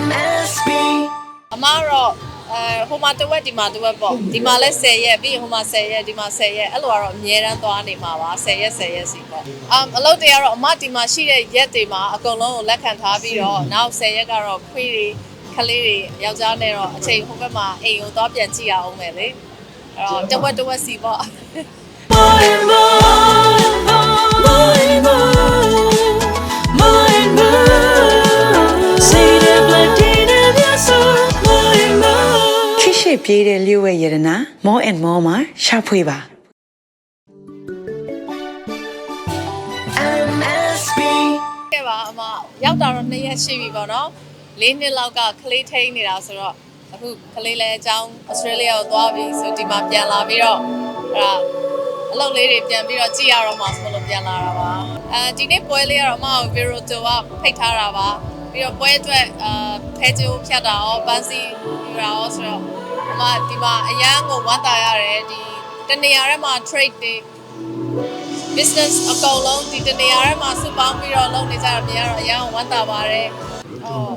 MSB အမကတော့အဲဟိုမှာတစ်ဝက်ဒီမှာတစ်ဝက်ပေါ့ဒီမှာလဲ10ရက်ပြီးရင်ဟိုမှာ10ရက်ဒီမှာ10ရက်အဲ့လိုကတော့အများတန်းသွားနေမှာပါ10ရက်10ရက်စီပေါ့အမ်အလုပ်တွေကတော့အမဒီမှာရှိတဲ့ရက်တွေမှာအကုန်လုံးကိုလက်ခံထားပြီးတော့နောက်10ရက်ကတော့ခွေးတွေခလေးတွေယောက်ျားနဲ့တော့အချိန်ဟိုဘက်မှာအိမ်ကိုသွားပြန်ကြည့်ရအောင်မယ်လေအဲ့တော့တစ်ဝက်တစ်ဝက်စီပေါ့ More and more more ခိရှိပြေးတဲ့လျှို့ဝဲရတနာ more and more မှာရှာဖွေပါ MSB ကဲပါအမရောက်တာတော့2ရက်ရှိပြီပေါ့နော်၄နှစ်လောက်ကကလေးထိန်းနေတာဆိုတော့အခုကလေးလည်းအကြောင်းဩစတြေးလျကိုသွားပြီဆိုဒီမှာပြန်လာပြီးတော့အဲ့ဒါအလုပ်လေးတွေပြန်ပြီးတော့ကြည့်ရတော့မှဆိုလို့ပြန်လာတာပါအဲဒီနေ့ပွဲလေးကတော့အမကိုဗီရိုတိုကဖိတ်ထားတာပါပြီးတော့ပွဲအတွက်အာဖဲချိုးဖြတ်တာရောပန်းစီယူတာရောဆိုတော့အ မဒီမှာအရန်ကိုဝမ်းသာရတယ်ဒီတနေရာထဲမှာ trade တွေ business အကုန်လုံးဒီတနေရာထဲမှာစုပေါင်းပြီးတော့လုပ်နေကြတာမြင်ရတော့အရန်ကိုဝမ်းသာပါတယ်။အော်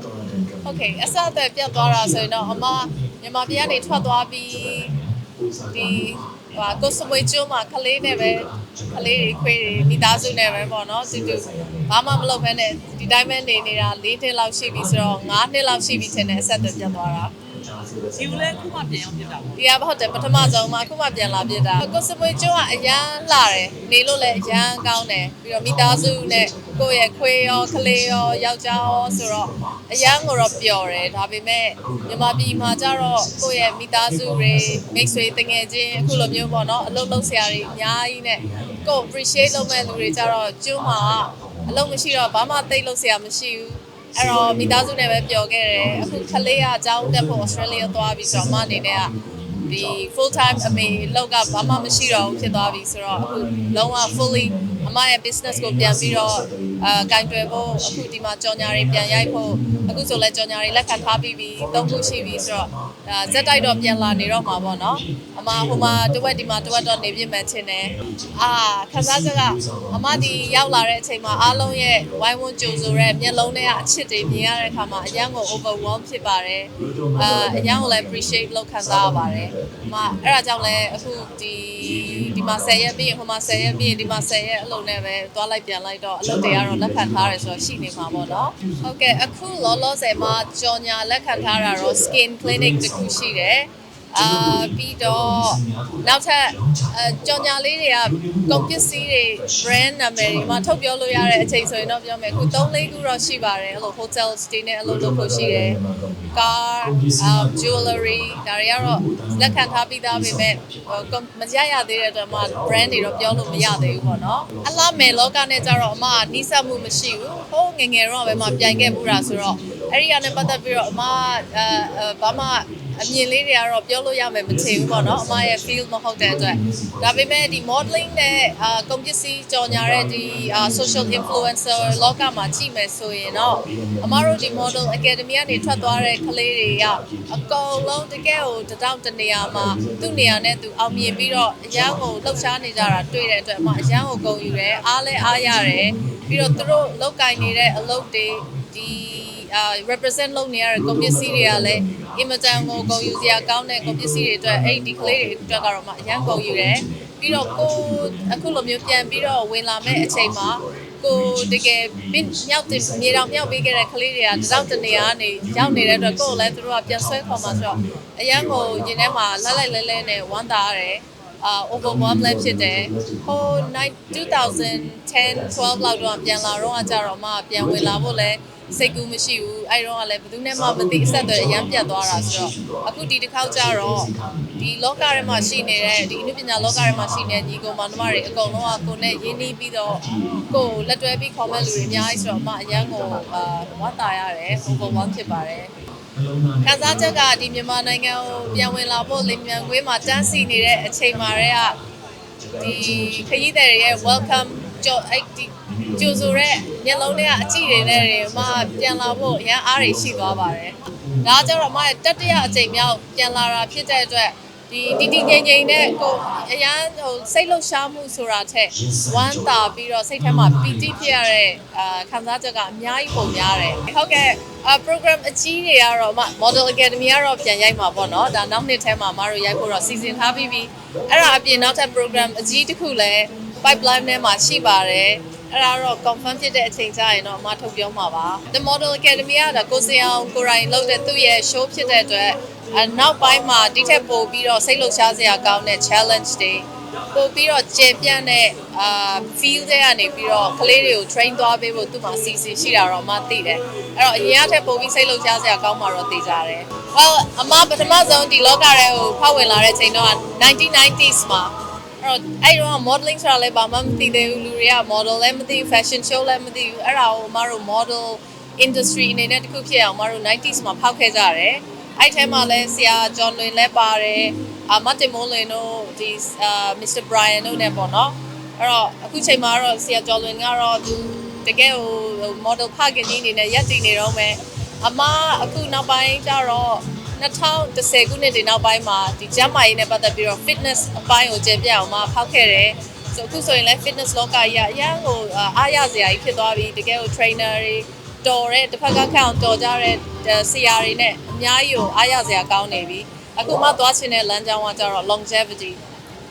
okay အစအသက်ပြတ်သွားတာဆိုရင်တော့အမမြန်မာပြည်ကနေထွက်သွားပြီးဒီဟာကိုစမွေကျွန်းမှာကလေးနဲ့ပဲကလေးတွေခွေးတွေမိသားစုနဲ့ပဲပေါ့နော်တူတူဘာမှမလုပ်ဘဲနဲ့ဒီတိုင်းပဲနေနေတာ၄နှစ်လောက်ရှိပြီဆိုတော့၅နှစ်လောက်ရှိပြီထင်တယ်အဆက်အသွယ်ပြတ်သွားတာ ဒီကိုလည်းခုမှပြန်အောင်ဖြစ်တာပေါ့ဒီကဟုတ်တယ်ပထမဆုံးမှာအခုမှပြန်လာပြစ်တာကိုစပွေကျွန်းကအရန်လာတယ်နေလို့လည်းအရန်ကောင်းတယ်ပြီးတော့မိသားစုနဲ့ကိုယ့်ရဲ့ခွေးရောကလေးရောယောက်ျားရောဆိုတော့အရန်ကိုတော့ပျော်တယ်ဒါပေမဲ့မြန်မာပြည်မှာကျတော့ကိုယ့်ရဲ့မိသားစုတွေမိတ်ဆွေတငယ်ချင်းအခုလိုမျိုးပေါ့နော်အလုပ်လုပ်ဆရာတွေအများကြီးနဲ့ကိုယ် appreciate လုပ်မဲ့လူတွေကျတော့ကျွန်းမှာအလုပ်မရှိတော့ဘာမှသိလုပ်ဆရာမရှိဘူး အဲ့တော့မိသားစုနဲ့ပဲပျော်ခဲ့တယ်အခုခလေးကအကြောင်းတက်ဖို့ Australia သွားပြီဆိုတော့အမအနေနဲ့ကဒီ full time အမေလောက်ကဘာမှမရှိတော့ဘူးဖြစ်သွားပြီဆိုတော့အခုလုံးဝ fully အမရဲ့ business ကိုပြန်ပြီးတော့အာကင်တွယ်ဖို့အခုဒီမှာကြော်ညာတွေပြန်ရိုက်ဖို့အခုဆိုလဲကြော်ညာတွေလက်ခံထားပြီးပြီသုံးခုရှိပြီဆိုတော့ဒါဇက်တိုက်တော့ပြန်လာနေတော့မှာပေါ့နော်အမဟိုမှာတဝက်ဒီမှာတဝက်တော့နေပြစ်မှန်ချင်းတယ်အာခန်းစားချက်ကအမဒီရောက်လာတဲ့အချိန်မှာအားလုံးရဲ့ဝိုင်းဝန်းကြိုဆိုတဲ့မျက်လုံးထဲကအချစ်တွေမြင်ရတဲ့အခါမှာအရန်ကို overwhelm ဖြစ်ပါတယ်အာအရန်ကိုလည်း appreciate လုပ်ခံစားရပါတယ်အမအဲ့ဒါကြောင့်လည်းအခုဒီဒီ မှာ10ရက်ပြီးရင်ဟိုမှာ10ရက်ပြီးရင်ဒီမှာ10ရက်အလုံးနဲ့ပဲသွားလိုက်ပြန်လိုက်တော့အလုပ်တွေကတော့လက်ခံထားရဲဆိုတော့ရှိနေမှာပေါ့နော်ဟုတ်ကဲ့အခုလောလောဆယ်မှာကြော်ညာလက်ခံထားတာတော့ skin clinic တခုရှိတယ် အာပြီးတော့နောက်ထပ်အကြော်ညာလေးတွေကကုန်ပစ္စည်းတွေ brand နာမည်တွေမှာထုတ်ပြောလို့ရတဲ့အချိန်ဆိုရင်တော့ပြောမယ်အခု3 4ခုတော့ရှိပါတယ်အဲ့လို hotels တွေနဲ့အဲ့လိုလုပ်ဖို့ရှိတယ် car um jewelry ဒါတွေကတော့လက်ခံထားပြီးသားပေမဲ့ဟိုကုန်မရရသေးတဲ့အတွက်မှ brand တွေတော့ပြောလို့မရသေးဘူးပေါ့နော်အလားမယ်လောကနဲ့ကြတော့အမကနီးစပ်မှုမရှိဘူးဟိုးငယ်ငယ်တော့ပဲမှပြိုင်ခဲ့မှုတာဆိုတော့အဲ့ဒီကနေပတ်သက်ပြီးတော့အမကအဲအဲဘာမှ အမြင်လေးတွေကတော့ပြောလို့ရမယ်မထင်ဘူးပေါ့နော်အမရဲ့ field မဟုတ်တဲ့အတွက်ဒါပေမဲ့ဒီ modeling နဲ့အာကုန်ပစ္စည်းကြော်ညာတဲ့ဒီအာ social influencer လောကမှာကြည့်မယ်ဆိုရင်တော့အမတို့ဒီ model academy ကနေထွက်သွားတဲ့ကလေးတွေကအကုန်လုံးတကယ်ကိုတတောင့်တနေရာမှာသူ့နေရာနဲ့သူအောင်မြင်ပြီးတော့အရန်ကိုလှုပ်ရှားနေကြတာတွေ့တဲ့အတွက်အမအရန်ကိုဂုဏ်ယူတယ်အားလဲအားရတယ်ပြီးတော့သူတို့လောက်ကင်နေတဲ့အလုပ်တွေဒီအာ represent လုပ်နေရတဲ့ကုန်ပစ္စည်းတွေကလည်းအင်မတန်ကိုဂုဏ်ယူစရာကောင်းတဲ့ကုန်ပစ္စည်းတွေအတွက်အဲ့ဒီကလေးတွေအတွက်ကတော့မှအရန်ဂုဏ်ယူတယ်ပြီးတော့ကိုအခုလိုမျိုးပြန်ပြီးတော့ဝင်လာမဲ့အချိန်မှာကိုတကယ်ပြမြောက်တင်မြေတောင်မြောက်ပေးခဲ့တဲ့ကလေးတွေကတစောက်တနေရာကနေရောက်နေတဲ့အတွက်ကိုယ်လည်းသူတို့ကပြန်ဆွဲခေါ်มาဆိုတော့အရန်ကိုရင်ထဲမှာလှလိုက်လဲလဲနဲ့ဝမ်းသာရတယ်အာ overwhelm လည်းဖြစ်တယ်ဟို2010 12လောက်တော့ပြန်လာတော့အကြတော့မှပြန်ဝင်လာဖို့လဲ စိတ်ကူးမရှိဘူးအဲ့တော့ကလည်းဘယ်သူနဲ့မှမသိအဆက်အသွယ်အရန်ပြတ်သွားတာဆိုတော့အခုဒီတစ်ခေါက်ကျတော့ဒီလောကထဲမှာရှိနေတဲ့ဒီအနုပညာလောကထဲမှာရှိနေတဲ့ညီကောင်မောင်နှမတွေအကုန်လုံးကကိုယ်နဲ့ရင်းနှီးပြီးတော့ကိုယ်လက်တွဲပြီးခေါ်မဲ့လူတွေအများကြီးဆိုတော့အမအရန်ကိုအာဝမ်းသာရတယ် overwhelm ဖြစ်ပါတယ်ခန်းစားချက်ကဒီမြန်မာနိုင်ငံကိုပြန်ဝင်လာဖို့လင်မြန်ကွေးမှာတန်းစီနေတဲ့အချိန်မှာတည်းကဒီခရီးသည်တွေရဲ့ welcome ကြော်အဲ့ဒီ ကြိုဆိုတဲ့မျက်လုံးတွေကအကြည့်တွေနဲ့တွေမှပြန်လာဖို့အရန်အားတွေရှိသွားပါတယ်။ဒါကကျတော့အမရဲ့တတိယအချိန်မြောက်ပြန်လာတာဖြစ်တဲ့အတွက်ဒီဒီတီတီငိမ့်ငိမ့်နဲ့ကိုအရန်ဟိုစိတ်လှုပ်ရှားမှုဆိုတာထက်ဝမ်းသာပြီးတော့စိတ်ထဲမှာပီတိဖြစ်ရတဲ့အာခံစားချက်ကအများကြီးပုံများတယ်ဟုတ်ကဲ့အာ program အကြီးတွေကတော့မ model academy ကတော့ပြန်ရိုက်မှာပေါ့နော်ဒါနောက်နှစ်ထဲမှာမတို့ရိုက်ဖို့တော့စီစဉ်ထားပြီးပြီအဲ့ဒါအပြင်နောက်ထပ် program အကြီးတစ်ခုလည်း pipeline ထဲမှာရှိပါတယ် အဲ့ဒါတော့ confirm ဖြစ်တဲ့အချိန်ကျရင်တော့အမထုတ်ပြောမှာပါ The Model Academy ကဒါကိုစင်အောင်ကိုရိုင်းလုပ်တဲ့သူ့ရဲ့ show ဖြစ်တဲ့အတွက်အနောက်ပိုင်းမှာဒီထက်ပိုပြီးတော့စိတ်လှုပ်ရှားစရာကောင်းတဲ့ challenge တွေပို့ပြီးတော့ကျေပြန့်တဲ့အာ field တွေကနေပြီးတော့ကလေးတွေကို train သွားပေးဖို့သူ့မှာစီစဉ်ရှိတာတော့အမသိတယ်အဲ့တော့အရင်ကထက်ပိုပြီးစိတ်လှုပ်ရှားစရာကောင်းမှာတော့သိကြတယ် well အမပထမဆုံးဒီလောကထဲကိုဖောက်ဝင်လာတဲ့ချိန်တော့ 1990s မှာအဲ့ တော့အဲ့တော့ modeling ဆိုတာလည်းဘာမှမသိသေးဘူးလူတွေက model လည်းမသိဘူး fashion show လည်းမသိဘူးအဲ့ဒါကိုမတို့ model industry အနေနဲ့တခုဖြစ်အောင်မတို့ 90s မှာဖောက်ခဲ့ကြတယ်အဲ့ထဲမှာလည်းဆရာ John Lin လည်းပါတယ်အာမတ်တင်မိုးလင်တို့ဒီအာ Mr. Brian တို့နဲ့ပေါ့နော်အဲ့တော့အခုချိန်မှာတော့ဆရာ John Lin ကတော့သူတကယ်ဟို model ဖခင်ကြီးအနေနဲ့ရက်တည်နေတော့မယ်အမအခုနောက်ပိုင်းကျတော့ 2010ခုနှစ်ဒီနောက်ပိုင်းမှာဒီကျန်းမာရေးနဲ့ပတ်သက်ပြီးတော့ fitness အပိုင်းကိုကျယ်ပြန့်အောင်မဖောက်ခဲ့တယ်ဆိုအခုဆိုရင်လည်း fitness လောကကြီးကအရန်ကိုအားရစရာကြီးဖြစ်သွားပြီတကယ်ကို trainer တွေတော်တဲ့တစ်ဖက်ကခန့်အောင်တော်ကြတဲ့ဆရာတွေနဲ့အများကြီးကိုအားရစရာကောင်းနေပြီအခုမှသွားချင်တဲ့လမ်းကြောင်းကကျတော့ longevity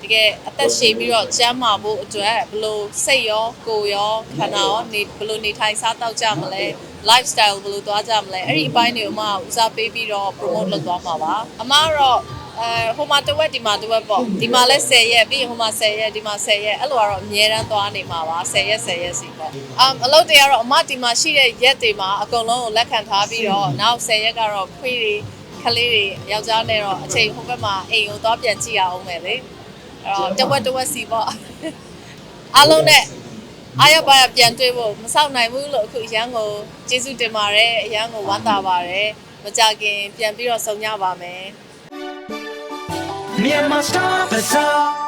တကယ်အသက်ရှည်ပြီးတော့ကျန်းမာဖို့အတွက်ဘယ်လိုစိတ်ရောကိုယ်ရောခန္ဓာရောနေဘယ်လိုနေထိုင်စားတောက်ကြမလဲ lifestyle ဘယ်လိုသွားကြမလဲအဲ့ဒီအပိုင်းတွေကိုမှဦးစားပေးပြီးတော့ promote လုပ်သွားမှာပါအမကတော့အဲဟိုမှာတစ်ဝက်ဒီမှာတစ်ဝက်ပေါ့ဒီမှာလဲ10ရက်ပြီးရင်ဟိုမှာ10ရက်ဒီမှာ10ရက်အဲ့လိုကတော့အများတန်းသွားနေမှာပါ10ရက်10ရက်စီပေါ့အမ်အလုပ်တွေကတော့အမဒီမှာရှိတဲ့ရက်တွေမှာအကုန်လုံးကိုလက်ခံထားပြီးတော့နောက်10ရက်ကတော့ခွေးတွေခလေးတွေယောက်ျားနဲ့တော့အချိန်ဟိုဘက်မှာအိမ်ကိုသွားပြန်ကြည့်ရအောင်မယ်လေ အဲ့တော့တဝက်တဝက်စီပေါ့အားလုံးနဲ့အားရပါရပြန်တွေ့ဖို့မဆောက်နိုင်ဘူးလို့အခုအရန်ကိုကျေးဇူးတင်ပါတယ်အရန်ကိုဝမ်းသာပါတယ်မကြခင်ပြန်ပြီးတော့ဆုံကြပါမယ် Myanmar Star Bazaar.